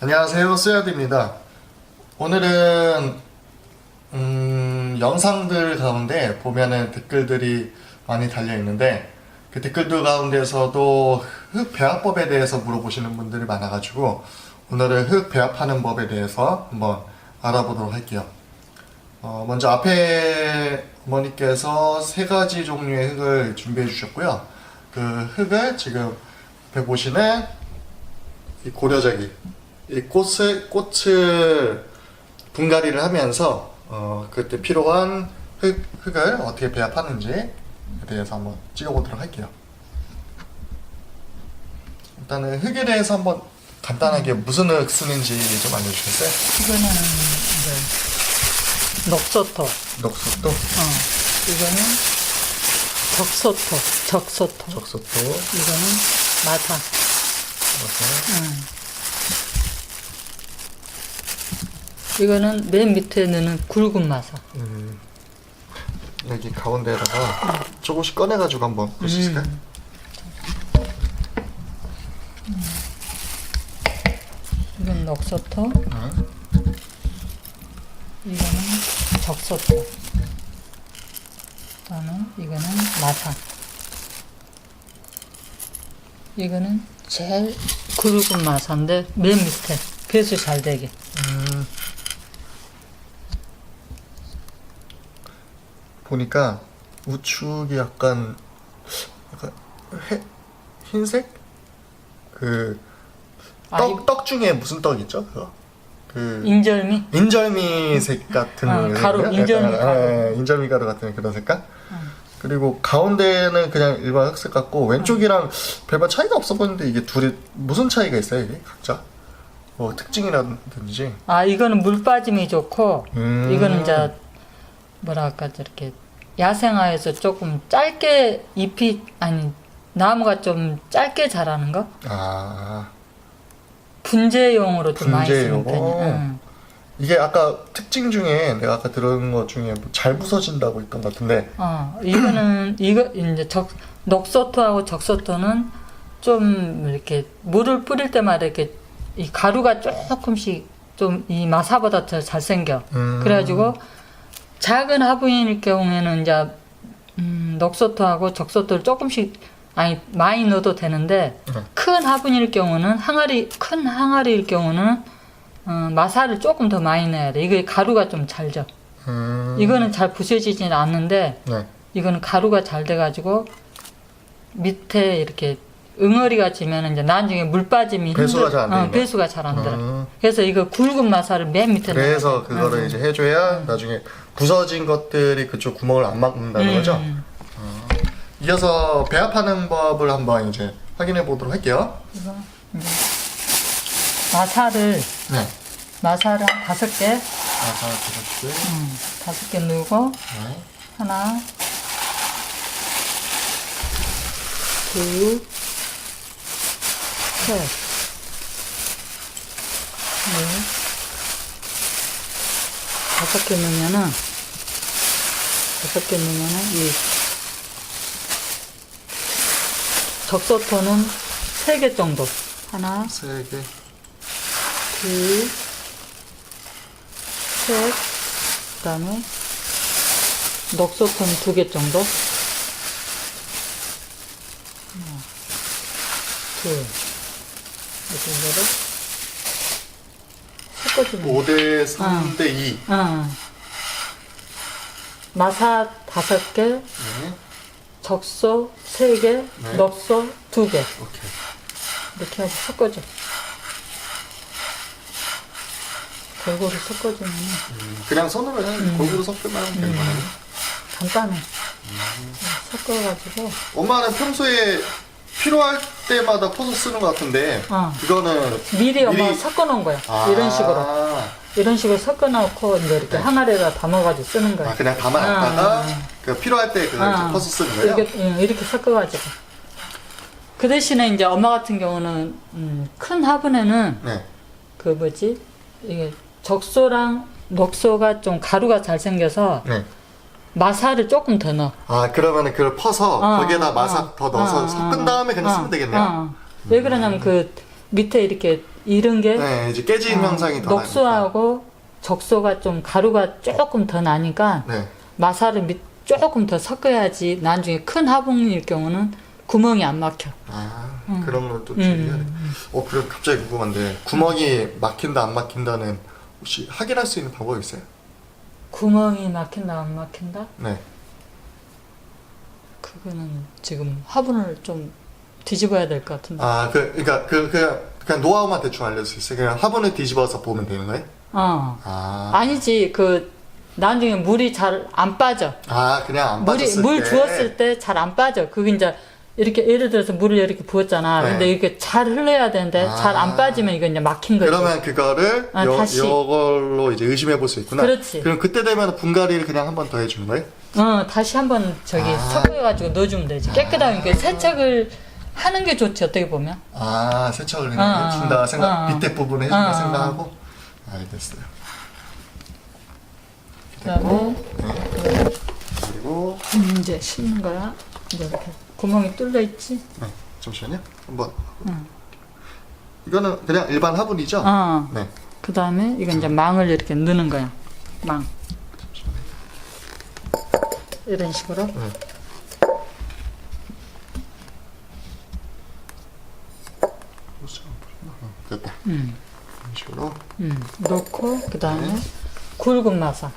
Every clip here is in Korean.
안녕하세요, 수야드입니다. 오늘은 음, 영상들 가운데 보면은 댓글들이 많이 달려 있는데 그 댓글들 가운데서도 흙 배합법에 대해서 물어보시는 분들이 많아가지고 오늘은 흙 배합하는 법에 대해서 한번 알아보도록 할게요. 어, 먼저 앞에 어머니께서 세 가지 종류의 흙을 준비해 주셨고요. 그 흙을 지금 앞에 보시는 이 고려자기, 이 꽃을, 꽃을 분갈이를 하면서, 어, 그때 필요한 흙, 흙을 어떻게 배합하는지에 대해서 한번 찍어보도록 할게요. 일단은 흙에 대해서 한번 간단하게 무슨 흙 쓰는지 좀 알려주겠어요? 이거는 이제 녹소토. 녹소토, 어. 이거는 적소토. 적소토. 적소토, 이거는 마타. 그래서 응. 이거는 맨 밑에 넣는 굵은 마사. 음, 여기 가운데에다가 조금씩 꺼내가지고 한번 볼 수 있을까요? 이건 녹소토. 네. 이거는 적소토. 그다음에 이거는 마타. 이거는 제일 굵은 마사인데 맨 밑에 배수 잘 되게. 음, 보니까 우측이 약간 약간 해, 흰색 그 아, 떡떡 중에 무슨 떡 있죠? 그거 그 인절미? 인절미색 같은 어, 가루, 색이요? 인절미 약간, 가루. 예, 예, 인절미 가루 같은 그런 색깔. 그리고 가운데는 그냥 일반 흑색 같고 왼쪽이랑 별반 차이가 없어 보이는데 이게 둘이 무슨 차이가 있어요 이게 각자? 뭐 특징이라든지. 아 이거는 물 빠짐이 좋고 음. 이거는 이제 뭐랄까 저렇게 야생화에서 조금 짧게 잎이 아니 나무가 좀 짧게 자라는 거 아 분재용으로 좀 많이 쓰는 분재용. 편이야. 응. 이게 아까 특징 중에 내가 아까 들은 것 중에 뭐잘 부서진다고 했던 것 같은데. 어 이거는 이거 이제 적 녹소토하고 적소토는 좀 이렇게 물을 뿌릴 때마다 이렇게 이 가루가 조금씩 좀 이 마사보다 더 잘생겨. 음. 그래가지고 작은 화분일 경우에는 이제 음, 녹소토하고 적소토를 조금씩 아니 많이 넣어도 되는데 네. 큰 화분일 경우는 항아리 큰 항아리일 경우는 어, 마사를 조금 더 많이 넣어야 돼. 이게 가루가 좀 잘 져. 음. 이거는 잘 부서지진 않는데 네. 이거는 가루가 잘 돼가지고 밑에 이렇게 응어리가 지면 이제 나중에 물 빠짐이 배수가 잘안 어, 되는 배수가 잘 안 들어. 음. 그래서 이거 굵은 마사를 맨 밑에 그래서 넣어야 돼. 그거를 응. 이제 해줘야 나중에 부서진 것들이 그쪽 구멍을 안 막는다는 음, 거죠. 음. 이어서 배합하는 법을 한번 이제 확인해 보도록 할게요. 이거 이제 마사를 네. 마사를 한 다섯 개, 아사 그렇지. 음, 다섯 개 넣고 네. 하나, 둘, 셋, 넷, 다섯 개 넣으면은 다섯 개 넣으면은 이 적소토는 세 개 정도 하나, 세 개. 둘, 셋, 그 다음에 녹소톤 두 개 정도. 하나, 둘, 이렇게 이거를 섞어주면. 5대 3대 2. 어. 마사 다섯 개, 네. 적소 세 개, 네. 녹소 두 개. 오케이. 이렇게 해서 섞어줘. 골고루 섞어주면 음, 그냥 손으로 그냥 골고루 섞으면 하면 되는 거네. 간단해. 섞어가지고 엄마는 평소에 필요할 때마다 퍼서 쓰는 것 같은데 어. 그거는 미리 엄마 가 미리- 섞어놓은 거야. 아, 이런 식으로. 이런 식으로 섞어놓고 이제 이렇게 항아리에다 담아가지고 쓰는 거야. 아 그냥 담아놨다가 아, 그 필요할 때 그걸 아. 이제 퍼서 쓰는 거예요. 이렇게, 응, 이렇게 섞어가지고. 그 대신에 이제 엄마 같은 경우는 음, 큰 화분에는 네. 그 뭐지 이게 적소랑 녹소가 좀 가루가 잘 생겨서 네. 마사를 조금 더 넣어. 아 그러면은 그걸 퍼서 어, 거기에다 어, 마사 어, 더 넣어서 어, 섞은 어, 다음에 그냥 어, 쓰면 되겠네요. 어. 왜 그러냐면 그 밑에 이렇게 이런 게 네, 이제 깨진 어, 현상이 더 녹소하고 적소가 좀 가루가 조금 더 나니까 나니까. 네. 마사를 밑 조금 더 섞어야지 나중에 큰 화분일 경우는 구멍이 안 막혀. 아, 음. 그런 건또 음, 주의해야 돼. 음, 어, 그럼 갑자기 궁금한데 구멍이 막힌다 안 막힌다는 혹시 확인할 수 있는 방법이 있어요? 구멍이 막힌다 안 막힌다? 네. 그거는 지금 화분을 좀 뒤집어야 될 것 같은데. 아, 그, 그러니까 그, 그, 그냥 노하우만 대충 알려줄 수 있어요. 그냥 화분을 뒤집어서 보면 되는 거예요? 어. 아, 아니지 그 나중에 물이 잘 안 빠져. 아, 그냥 안 물이 빠졌을 물 때. 주었을 때 잘 안 빠져. 그게 이제 이렇게 예를 들어서 물을 이렇게 부었잖아. 네. 근데 이게 잘 흘러야 되는데 아. 잘 안 빠지면 이거 이제 막힌 거지. 그러면 그거를 아, 요, 다시. 요걸로 이제 의심해 볼 수 있구나. 그렇지. 그럼 그때 되면 분갈이를 그냥 한 번 더 해주는 거예요? 어 다시 한 번 저기 아. 섞어가지고 넣어주면 되지. 깨끗하게 세척을 하는 게 좋지 어떻게 보면. 아, 세척을 그냥 어, 해준다 생각, 어. 밑에 부분에 해준다 어. 생각하고. 알겠어요. 그다음에 그리고, 음, 이제 씻는 거야. 이제 이렇게 구멍이 뚫려 있지. 네, 잠시만요. 한번. 응. 이거는 그냥 일반 화분이죠? 어. 네. 그 다음에 이건 이제 망을 이렇게 넣는 거야. 망. 이런 식으로. 네. 됐다. 음. 이런 식으로. 음. 넣고 그 다음에 굵은 마사.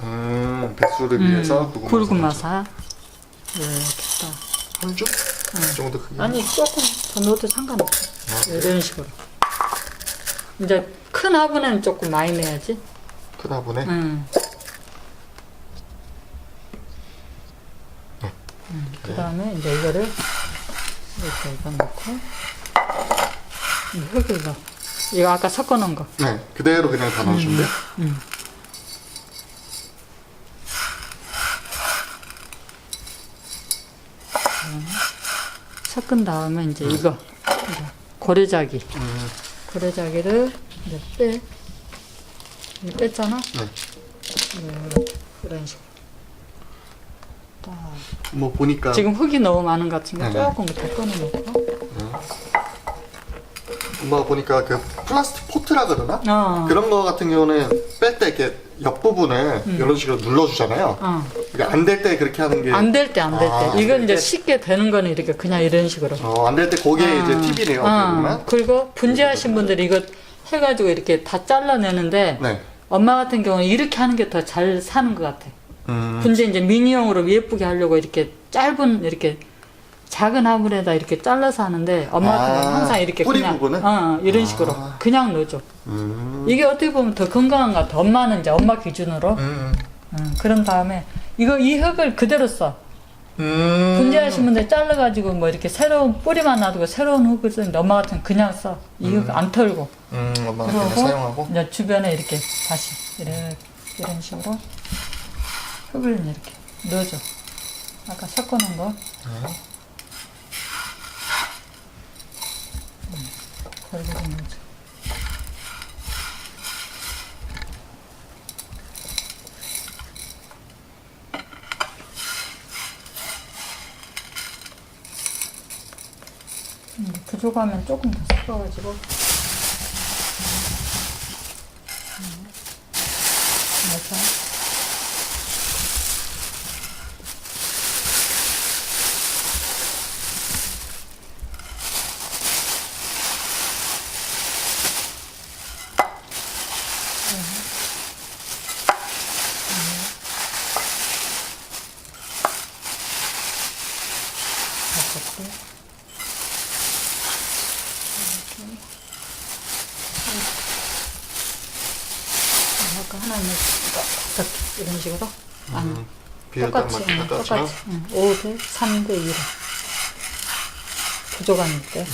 음, 백수를 위해서 음, 굵은 마사. 이렇게 딱. 한 줄? 이 정도 크기. 아니 조금 더 넣어도 상관없어. 아, 이런 식으로. 이제 큰 화분에는 조금 많이 내야지. 큰 화분에. 음. 네. 음, 그다음에 이제 이거를 이렇게 이거 넣고 이 흙을 넣어. 이거 아까 섞어 놓은 거. 네, 그대로 그냥 다 넣어주면 돼요? 음. 섞은 다음에 이제 이거 이거 고래자기 음, 고래자기를 이제 빼 이거 뺐잖아 네. 이렇게 이런 식으로 딱. 뭐 보니까 지금 흙이 너무 많은 것 같은데 네. 조금 더 꺼내놓고 엄마가 보니까 그 플라스틱 포트라 그러나? 어. 그런 거 같은 경우는 뺄 때 이렇게 옆부분을 이런 식으로 눌러주잖아요. 어. 그러니까 안 될 때 그렇게 하는 게. 안 될 때 안 될 때 아, 안 이건 될 이제 때? 쉽게 되는 거는 이렇게 그냥 이런 식으로 어, 안 될 때 그게 이제 팁이네요. 어, 보면. 그리고 분재하신 분들이 이거 해가지고 이렇게 다 잘라내는데 네. 엄마 같은 경우는 이렇게 하는 게 더 잘 사는 것 같아. 음, 분재 이제 미니형으로 예쁘게 하려고 이렇게 짧은 이렇게 작은 화물에다 이렇게 잘라서 하는데 엄마 같은 경우는 아, 항상 이렇게 뿌리 그냥 부분은? 어, 이런 아. 식으로 그냥 넣어줘. 음, 이게 어떻게 보면 더 건강한 것 같아. 엄마는 이제 엄마 기준으로. 음, 음, 그런 다음에 이거 이 흙을 그대로 써. 음. 분재하신 분들 잘라가지고 뭐 이렇게 새로운 뿌리만 놔두고 새로운 흙을 쓰는데 엄마 같은 그냥 써. 이 흙 안 털고. 음, 엄마가 그냥 그러고 사용하고. 이제 주변에 이렇게 다시 이렇게 이런 식으로 흙을 이렇게 넣어줘. 아까 섞어놓은 거. 네. 음, 걸고 넣어줘. 음, 부족하면 조금 더 섞어가지고 맞아. 다섯 개. 아까 하나 넣었으니까 이렇게 이런 식으로 음, 비에다 똑같이 맞 응, 똑같이. 똑같이 응. 5대 3대 1 부족한 때.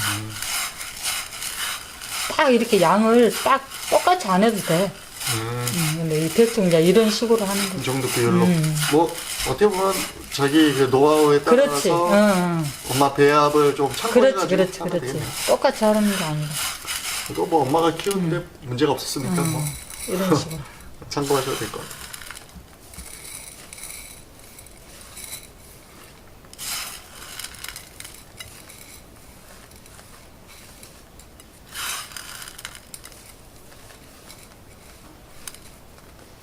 딱 이렇게 양을 딱 똑같이 안 해도 돼. 음, 응, 근데 이 대충 이제 이런 식으로 하는 이 거지. 정도 비율로. 음. 뭐, 어떻게 보면 자기 그 노하우에 따라서 그렇지. 응, 응. 엄마 배합을 좀 참고해가지고 그렇지, 그렇지, 하면 그렇지. 되겠네요. 똑같이 하는 게 아니라 이거 뭐 엄마가 키우는데 문제가 없었으니까 뭐 이런 식으로. 참고하셔도 될 것 같아요.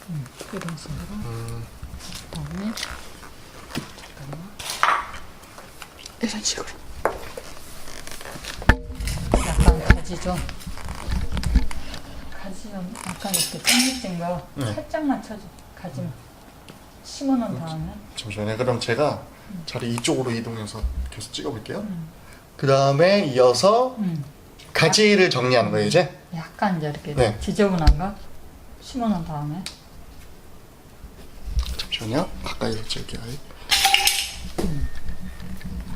음, 이런 식으로. 음, 그다음에 잠깐만. 이런 식으로. 약간 가지 좀. 좀 약간 이렇게 땡겨진 거 네. 살짝만 쳐줘. 가지만. 심어놓은 다음에. 잠시만요. 그럼 제가 자리 이쪽으로 이동해서 계속 찍어볼게요. 음. 그 다음에 이어서 음. 가지를 정리하는 거예요, 이제? 약간 이제 이렇게 네. 지저분한 거 심어놓은 다음에. 잠시만요. 가까이서 찍을게요.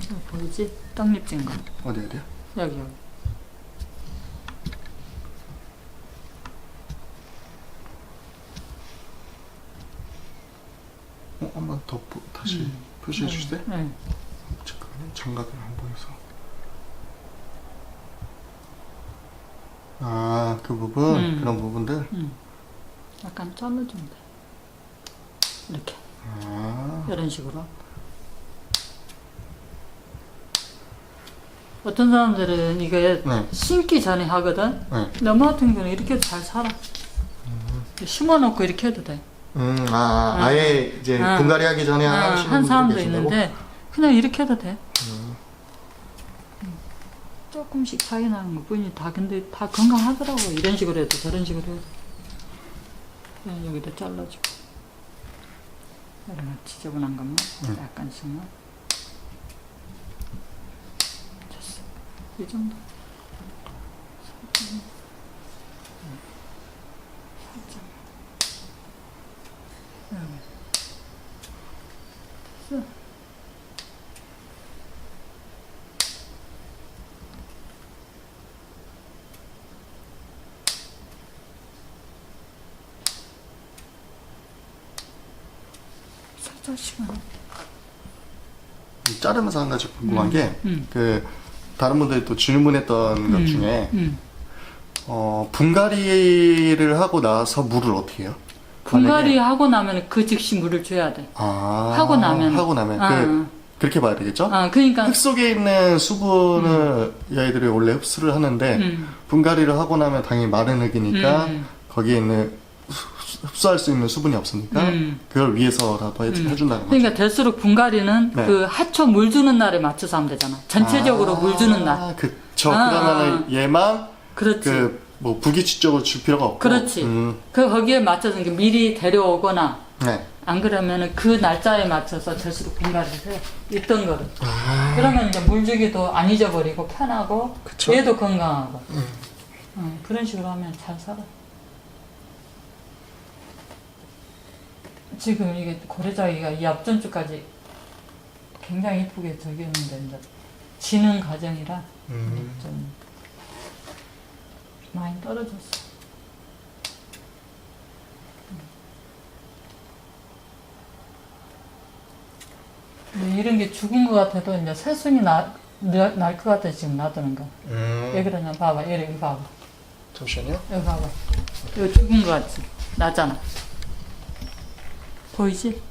이거 보이지? 떡잎 진 거. 어디, 어디요? 여기 여기. 어, 한번 더 보- 다시 음. 표시해 주세요. 네. 잠깐만요. 장갑이 안 보여서. 아, 그 부분, 음. 그런 부분들. 음. 약간 잘라주면 돼. 이렇게 아, 이런 식으로. 어떤 사람들은 이게 네. 심기 전에 하거든. 네. 너무 같은 경우는 이렇게 잘 살아. 심어놓고 이렇게 해도 돼. 음, 아, 아. 아예 이제 아. 분갈이 하기 전에 아, 하시는 한 분들 사람도 계신다고? 있는데 그냥 이렇게 해도 돼. 음. 조금씩 차이 나는 것 뿐이 다 근데 다 건강하더라고. 이런 식으로 해도 저런 식으로 해도. 그냥 여기다 잘라주고. 이런 지저분한 것만 음. 약간씩만. 됐어. 이 정도. 살짝만. 음. 살짝만. 여기. 됐어. 살짝씩만. 자르면서 한 가지 궁금한 음, 게, 음. 그, 다른 분들이 또 질문했던 것 음, 중에, 음. 어, 분갈이를 하고 나서 물을 어떻게 해요? 분갈이 만약에- 하고 나면 그 즉시 물을 줘야 돼. 아, 하고 나면. 하고 나면. 아, 그, 그렇게 봐야 되겠죠? 아, 그러니까 흙 속에 있는 수분을 이 아이들이 원래 흡수를 하는데, 음. 분갈이를 하고 나면 당연히 마른 흙이니까, 음. 거기에 있는 흡- 흡수할 수 있는 수분이 없으니까, 음. 그걸 위해서라도 해, 음. 해준다는 거죠. 그러니까 될수록 분갈이는 네. 그 하초 물 주는 날에 맞춰서 하면 되잖아. 전체적으로 아, 물 주는 날. 그쵸. 아, 그러면은 얘만, 그렇지. 그, 뭐, 불규칙적으로 줄 필요가 없고. 그렇지. 음, 그 거기에 맞춰서 미리 데려오거나 네. 안 그러면은 그 날짜에 맞춰서 될수록 분갈이를 해. 있던 거를. 아. 그러면 이제 물 주기도 안 잊어버리고 편하고 그쵸. 얘도 건강하고. 음. 어, 그런 식으로 하면 잘 살아. 지금 이게 고래자기가 이 앞전주까지 굉장히 이쁘게 저기 했는데 이제 지는 과정이라 음. 좀 많이 떨어졌어. 근데 이런 게 죽은 것 같아도 이제 새순이 날것 같아 지금 놔두는 거. 음. 왜 그러냐 봐봐 여기 봐봐 잠시만요. 여기 봐봐 이거 죽은 것 같지 나잖아 보이지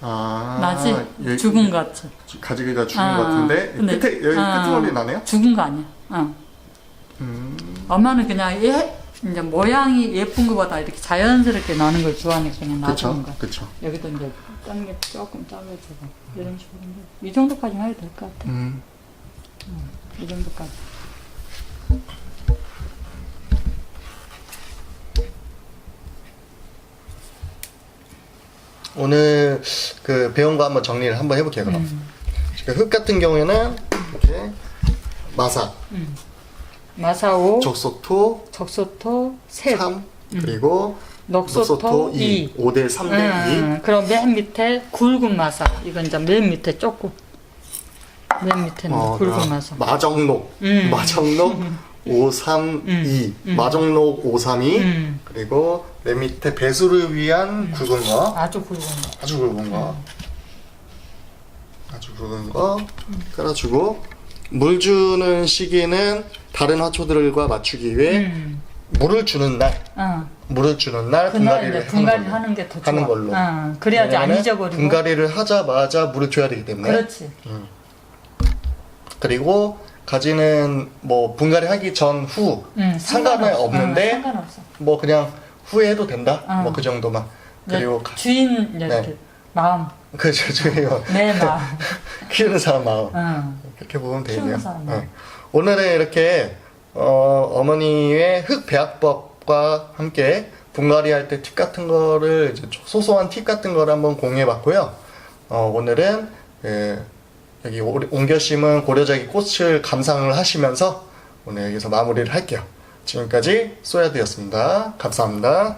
아. 나지 여기- 죽은 것 같지 가지기가 죽은 아, 것 같은데, 근데- 끝에, 여기 아. 끄트머리 나네요? 죽은 거 아니야 어. 음. 엄마는 그냥 얘 이제 모양이 예쁜 것보다 이렇게 자연스럽게 나는 걸 좋아하니까 그냥 놔두는. 거야 그쵸. 여기도 이제 딴게 조금 잘라주고 이런 식으로 이제 이 정도까지만 해도 될 것 같아 음. 이 정도까지 오늘 그 배운 거 한번 정리를 한번 해볼게요, 그럼. 음. 그흙 같은 경우에는 이렇게 마사, 음. 마사오 적소토, 적소토 셋 3, 그리고 녹소토 녹소토 2, 2 5대 3대 음, 그럼 맨 밑에 굵은 마사. 이건 이제 맨 밑에 좁고. 맨 2. 밑에는 어, 굵은 아, 마사. 마정록, 음. 마정록 5, 3, 음. 2, 음. 마정록 5, 3, 2, 음. 그리고 맨 밑에 배수를 위한 굵은 거, 아주 굵은 거. 아주 굵은 거, 아주 굵은 거 깔아주고 물 주는 시기는 다른 화초들과 맞추기 위해 음. 물을 주는 날, 어. 물을 주는 날 분갈이를 분갈이 하는 걸로. 하는 게 더 좋아. 하는 걸로. 어. 그래야지 안 왜냐면은 잊어버리고. 분갈이를 하자마자 물을 줘야 되기 때문에 그렇지. 그리고 가지는 뭐 분갈이 하기 전후 음, 상관은 상관없- 없는데 음, 상관없어. 뭐 그냥 후에 해도 된다. 어. 뭐 그 정도만. 그리고 가- 주인 이렇게 네. 마음, 그죠 주요 내 마음. 키우는 사람 마음 응. 그렇게 보면 키우는 되네요. 사람 어. 마음. 오늘은 이렇게 어, 어머니의 흙 배합법과 함께 분갈이 할 때 팁 같은 거를 이제 소소한 팁 같은 거를 한번 공유해봤고요. 어, 오늘은 예, 여기 오- 옮겨 심은 고려자기 꽃을 감상을 하시면서 오늘 여기서 마무리를 할게요. 지금까지 소야드였습니다. 감사합니다.